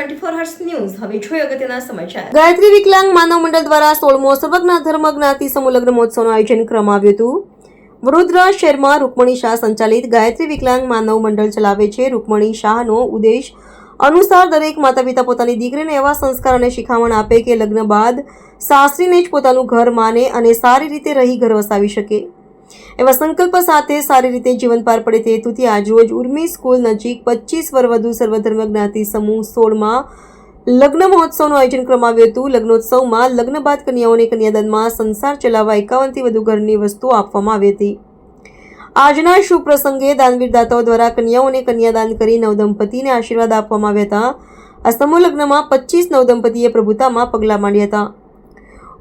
Twenty four hers news હવે જોઈએ અગત્યના સમાચાર. ગાયત્રી વિકલાંગ માનવ મંડળ દ્વારા સોળમો સર્વજ્ઞ ધર્મ જ્ઞાતિ સમુલગ્ન મહોત્સવનું આયોજન કરવામાં આવ્યું હતું. વડોદરા શહેરમાં રૂકમણી શાહ સંચાલિત ગાયત્રી વિકલાંગ માનવ મંડળ ચલાવે છે. રૂકમણી શાહનો ઉદ્દેશ અનુસાર દરેક માતા પિતા પોતાની દીકરીને એવા સંસ્કાર અને શિખામણ આપે કે લગ્ન બાદ સાસરીને જ પોતાનું ઘર માને અને સારી રીતે રહી ઘર વસાવી શકે. એવા સંકલ્પ સાથે સારી રીતે જીવન પાર પડે તે હેતુથી આજરોજ ઉર્મી સ્કૂલ નજીક પચીસ વર વધુ સર્વધર્મ જ્ઞાતિ સમૂહ સોળમાં લગ્ન મહોત્સવનું આયોજન કરવામાં આવ્યું હતું. લગ્નોત્સવમાં લગ્ન બાદ કન્યાઓને કન્યાદાનમાં સંસાર ચલાવવા એકાવનથી વધુ ઘરની વસ્તુઓ આપવામાં આવી હતી. આજના શુભ પ્રસંગે દાનવીર દાતાઓ દ્વારા કન્યાઓને કન્યાદાન કરી નવદંપતીને આશીર્વાદ આપવામાં આવ્યા હતા. આ સમૂહ લગ્નમાં પચીસ નવદંપતીએ પ્રભુતામાં પગલાં માંડ્યા હતા.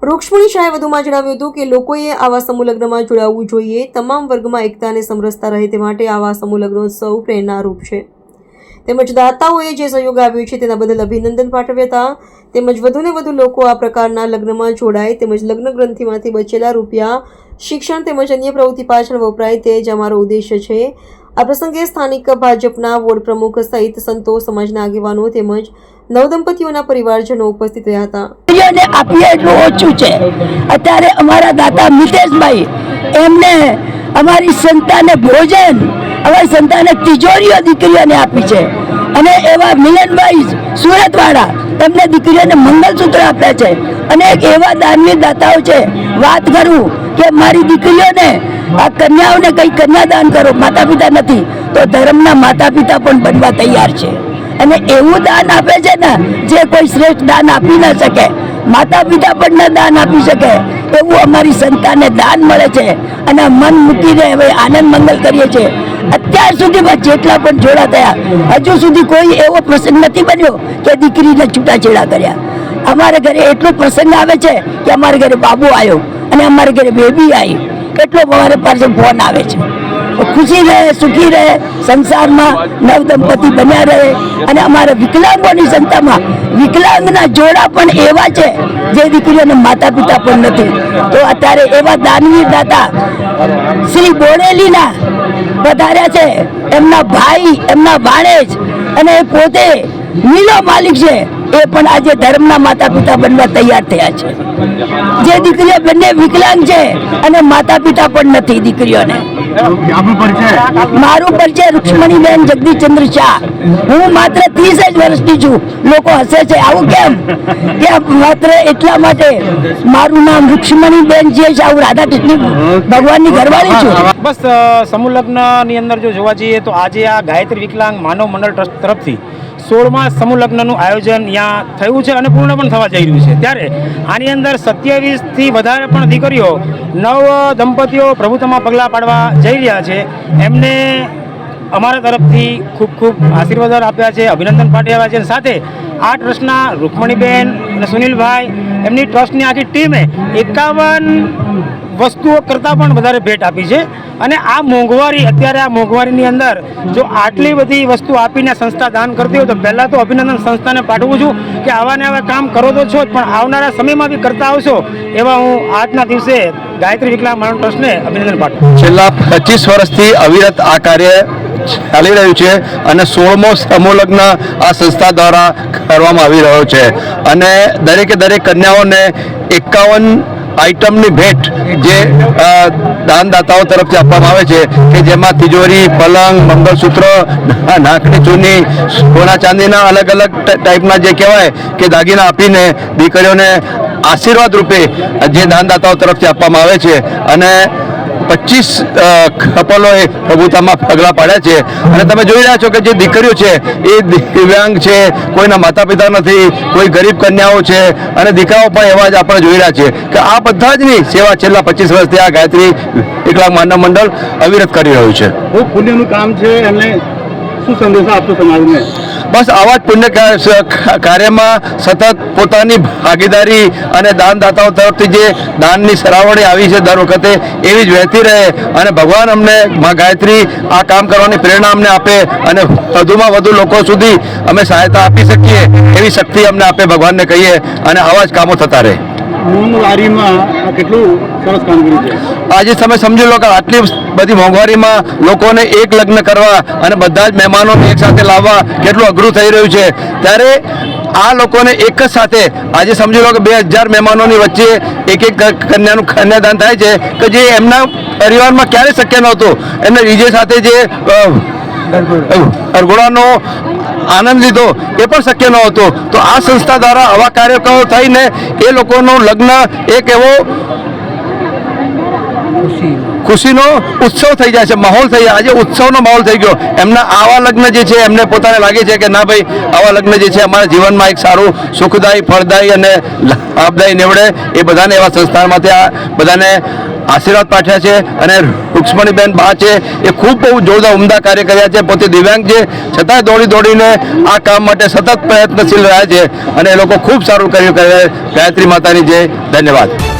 રૂક્ષ્મણી શાહે વધુમાં જણાવ્યું હતું કે લોકોએ આવા સમૂહ લગ્નમાં જોડાવવું જોઈએ, તમામ વર્ગમાં એકતા અને સમરસતા રહે તે માટે આવા સમૂહ લગ્નોત્સવ પ્રેરણારૂપ છે. તેમજ દાતાઓએ જે સહયોગ આપ્યો છે તેના બદલ અભિનંદન પાઠવ્યા હતા. તેમજ વધુને વધુ લોકો આ પ્રકારના લગ્નમાં જોડાય તેમજ લગ્ન ગ્રંથિમાંથી બચેલા રૂપિયા, શિક્ષણ તેમજ અન્ય પ્રવૃત્તિ પાછળ વપરાય તે જ અમારો ઉદ્દેશ્ય છે. આ પ્રસંગે સ્થાનિક ભાજપના વોર્ડ પ્રમુખ સહિત સંતો, સમાજના આગેવાનો તેમજ નવદંપતીઓના પરિવારજનો ઉપસ્થિત રહ્યા હતા. આપીએ એટલું ઓછું છે. અત્યારે અમારા દાતા મિતેશભાઈ, એમને અમારી સંતાને ભોજન, અમારી સંતાને તિજોરીઓ દીકરીઓને આપી છે. અને એવા મિલનભાઈ સુરતવાળા એમને દીકરીઓને મંગલસૂત્ર આપ્યા છે. અને એક એવા દાનવી દાતાઓ છે, વાત કરું કે મારી દીકરીઓને આ કન્યાઓને કંઈ કન્યાદાન કરો માતા પિતા નથી. તો ધર્મના માતા પિતા પણ બનવા તૈયાર છે. અને એવું દાન આપે છે ને, જે કોઈ શ્રેષ્ઠ દાન આપી ન શકે. માતા પિતા પણ ન દાન આપી શકે. એવું અમારી સંતાનને દાન મળે છે અને મન મૂકીને હવે આનંદ મંગલ કરીએ છીએ. અત્યાર સુધીમાં જેટલા પણ જોડા થયા, હજુ સુધી કોઈ એવો પ્રસંગ નથી બન્યો કે દીકરીને છૂટાછેડા કર્યા. અમારા ઘરે એટલો પ્રસંગ આવે છે કે અમારા ઘરે બાબુ આવ્યો અને અમારા ઘરે બેબી આવી. એટલો અમારે પાસે ફોન આવે છે. ખુશી રહે, સુખી રહે, સંસારમાં નવ દંપતી બન્યા રહે. અને અમારા વિકલાંગોની સંતામાં વિકલાંગના જોડા પણ એવા છે જે દીકરીઓને માતા પિતા પણ નથી. તો અત્યારે એવા દાનવીર દાતા શ્રી બોડેલીના વધાર્યા છે. એમના ભાઈ, એમના ભાણેજ અને એ પોતે નીલો માલિક છે. એ પણ આજે ધર્મના માતા પિતા બનવા તૈયાર થયા છે. જે દીકરીઓ બંને વિકલાંગ છે અને માતા પિતા પણ નથી દીકરીઓને. મારું પરિચય રૂક્ષ્મણીબેન જગદીશચંદ્ર શાહ. હું માત્ર ત્રીસ જ વર્ષની છું. લોકો હસે છે આવું કેમ? કે માત્ર એટલા માટે મારું નામ રૂક્ષ્મણીબેન જે છે આવું રાધા કૃષ્ણ ભગવાનની ઘરવાળી છું. બસ સમૂહ લગ્નની અંદર જો જોવા જઈએ તો આજે આ ગાયત્રી વિકલાંગ માનવ મંડળ ટ્રસ્ટ તરફથી સોળમાં સમૂહ લગ્નનું આયોજન ત્યાં થયું છે અને પૂર્ણ પણ થવા જઈ રહ્યું છે. ત્યારે આની અંદર સત્યાવીસથી વધારે પણ દીકરીઓ નવ દંપતીઓ પ્રભુત્વમાં પગલાં પાડવા જઈ રહ્યા છે. એમને અમારા તરફથી ખૂબ ખૂબ આશીર્વાદ આપ્યા છે, અભિનંદન પાઠવ્યા છે. સાથે આ ટ્રસ્ટના રૂકમણીબેન અને સુનિલભાઈ, એમની ટ્રસ્ટની આખી ટીમે એકાવન વસ્તુઓ કરતાં પણ વધારે ભેટ આપી છે. અને આ મોંઘવારી, અત્યારે આ મોંઘવારીની અંદર જો આટલી બધી વસ્તુ આપીને સંસ્થા દાન કરતી હોય તો પહેલાં તો અભિનંદન સંસ્થાને પાઠવું છું કે આવા ને આવા કામ કરો તો છો જ, પણ આવનારા સમયમાં બી કરતા આવશો એવા હું આજના દિવસે ગાયત્રી વિકલાંગ માનવ ટ્રસ્ટને અભિનંદન પાઠવું. છેલ્લા પચીસ વર્ષથી અવિરત આ કાર્ય ચાલી રહ્યું છે અને સોળમો સમૂહલગ્ન આ સંસ્થા દ્વારા કરવામાં આવી રહ્યો છે. અને દરેકે દરેક કન્યાઓને એકાવન આઇટમની ભેટ જે દાનદાતાઓ તરફથી આપવામાં આવે છે કે જેમાં તિજોરી, પલંગ, મંગળસૂત્ર નાકની ચૂની, સોના ચાંદીના અલગ અલગ ટાઈપના જે કહેવાય કે દાગીના આપીને દીકરીઓને આશીર્વાદ રૂપે જે દાનદાતાઓ તરફથી આપવામાં આવે છે અને પચીસ કપલોએ પ્રભુતામાં પગલાં પાડ્યા છે. અને તમે જોઈ રહ્યા છો કે જે દીકરીઓ છે, એ દિવ્યાંગ છે, કોઈના માતા પિતા નથી, કોઈ ગરીબ કન્યાઓ છે, અને દીકરાઓ પણ એવા જ આપણે જોઈ રહ્યા છે કે આ બધા જની સેવા છેલ્લા પચીસ વર્ષથી આ ગાયત્રી એકલા માનવ મંડળ અવિરત કરી રહ્યું છે. બહુ પુણ્યનું કામ છે, એમને શું સંદેશો આપશો સમાજને? બસ આવા જ પુણ્ય કાર્યમાં સતત પોતાની ભાગીદારી અને દાનદાતાઓ તરફથી જે દાનની સરાવણી આવી છે દર વખતે, એવી જ વહેતી રહે અને ભગવાન અમને મા ગાયત્રી આ કામ કરવાની પ્રેરણા અમને આપે અને વધુમાં વધુ લોકો સુધી અમે સહાયતા આપી શકીએ, એવી શક્તિ અમને આપે ભગવાનને કહીએ અને આવા જ કામો થતા રહે. આજે તમે સમજી લો કે આટલી બધી મોંઘવારીમાં લોકોને એક લગ્ન કરવા અને બધા જ મહેમાનોને એક સાથે લાવવા કેટલું અઘરું થઈ રહ્યું છે. ત્યારે આ લોકોને એક જ સાથે, આજે સમજી લો કે બે હજાર મહેમાનોની વચ્ચે એક એક કન્યાનું કન્યાદાન થાય છે, કે જે એમના પરિવારમાં ક્યારે શક્ય નહોતું. એમને વિજય સાથે જે અ, અરગોડાનો આનંદ લીધો. એ પણ શક્ય ન હતો. તો આ સંસ્થા દ્વારા આવા કાર્યક્રમો થઈને એ લોકોનું લગ્ન એક એવો ખુશીનો ઉત્સવ થઈ જાય છે માહોલ થઈ જાય. આજે ઉત્સવનો માહોલ થઈ ગયો. એમના આવા લગ્ન જે છે એમને પોતાને લાગે છે કે ના ભાઈ આવા લગ્ન જે છે અમારા જીવનમાં એક સારું સુખદાયી ફળદાયી અને લાભદાયી નીવડે. એ બધાને એવા સંસ્થાનમાંથી આ બધાને આશીર્વાદ પાઠ્યા છે અને રૂક્ષ્મણીબેન બા છે, એ ખૂબ બહુ જોરદાર ઉમદા કાર્ય કર્યા છે. પોતે દિવ્યાંગ છે. છતાંય દોડી દોડીને આ કામ માટે સતત પ્રયત્નશીલ રહ્યા છે અને એ લોકો ખૂબ સારું કર્યું કરે. ગાયત્રી માતાની જય. ધન્યવાદ.